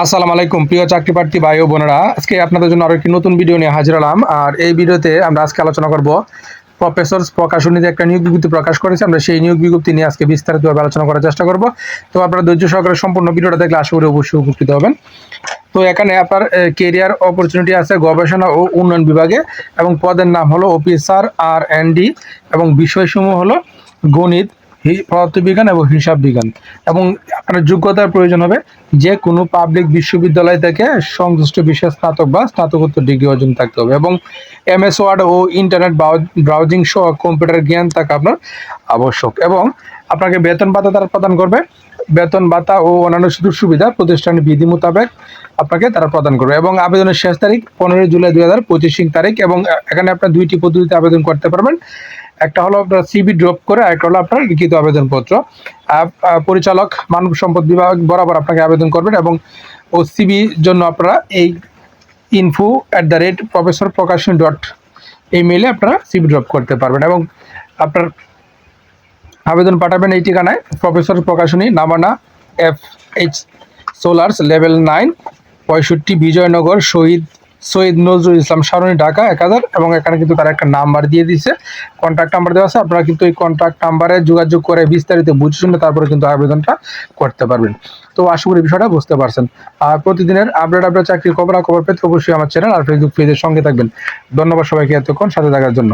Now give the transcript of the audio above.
আসসালামু আলাইকুম, প্রিয় চাকরি প্রার্থী ভাই ও বোনেরা। আজকে আপনাদের জন্য আরও একটি নতুন ভিডিও নিয়ে হাজির হলাম। আর এই ভিডিওতে আমরা আজকে আলোচনা করব প্রফেসর প্রকাশনীতে একটা নিয়োগ বিজ্ঞপ্তি প্রকাশ করেছে। আমরা সেই নিয়োগ বিজ্ঞপ্তি নিয়ে আজকে বিস্তারিতভাবে আলোচনা করার চেষ্টা করব। তো আপনারা ধৈর্য সহকারে সম্পূর্ণ ভিডিওটা দেখলে আশা করি অবশ্যই উপকৃত হবেন। তো এখানে আপনার কেরিয়ার অপরচুনিটি আছে গবেষণা ও উন্নয়ন বিভাগে এবং পদের নাম হলো অফিসার আর এন ডি এবং বিষয়সমূহ হলো গণিত পদার্থবিজ্ঞান এবং হিসাব বিজ্ঞান। এবং আপনার যোগ্যতার প্রয়োজন হবে যে কোনো পাবলিক বিশ্ববিদ্যালয় থেকে সংশ্লিষ্ট বিষয়ে স্নাতক বা স্নাতকোত্তর ডিগ্রি অর্জন থাকতে হবে। এবং এমএস ওয়ার্ড ও ইন্টারনেট ব্রাউজিং সহ কম্পিউটার জ্ঞান থাকা আপনার আবশ্যক। এবং আপনাকে বেতন ভাতা তারা প্রদান করবে। বেতন ভাতা ও অন্যান্য সুযোগ সুবিধা প্রতিষ্ঠানের বিধি মোতাবেক আপনাকে তারা প্রদান করবে। এবং আবেদনের শেষ তারিখ পনেরোই জুলাই দুই হাজার পঁচিশ তারিখ এবং এখানে আপনার দুইটি পদ্ধতিতে আবেদন করতে পারবেন। একটা হলো আপনার সিবি ড্রপ করে আরেকটা হলো আপনার লিখিত আবেদনপত্র। পরিচালক, মানব সম্পদ বিভাগ বরাবর আপনাকে আবেদন করবেন এবং ও সিবির জন্য আপনারা এই info at the rate Professor Prokashon dot এই মেলে আপনারা সিবি ড্রপ করতে পারবেন এবং আপনার আবেদন পাঠাবেন এই ঠিকানায় professor Prokashoni নামানা F H Solars level nine পঁয়ষট্টি বিজয়নগর, শহীদ সৈয়দ নজরুল ইসলাম সারণী ঢাকা এক হাজার এবং এখানে কিন্তু তারা একটা নাম্বার দিয়ে দিছে কন্ট্যাক্ট নাম্বার দেওয়া আছে, আপনারা কিন্তু এই কন্ট্যাক্ট নাম্বারে যোগাযোগ করে বিস্তারিত বুঝে শুনে তারপরে কিন্তু আবেদনটা করতে পারবেন। তো আশা করি বিষয়টা বুঝতে পারছেন। আর প্রতিদিনের আপডেট আপডেট চাকরির খবর খবর পেতে অবশ্যই আমার চ্যানেল আর ফেসবুক পেজের সঙ্গে থাকবেন। ধন্যবাদ সবাইকে এতক্ষণ সাথে থাকার জন্য।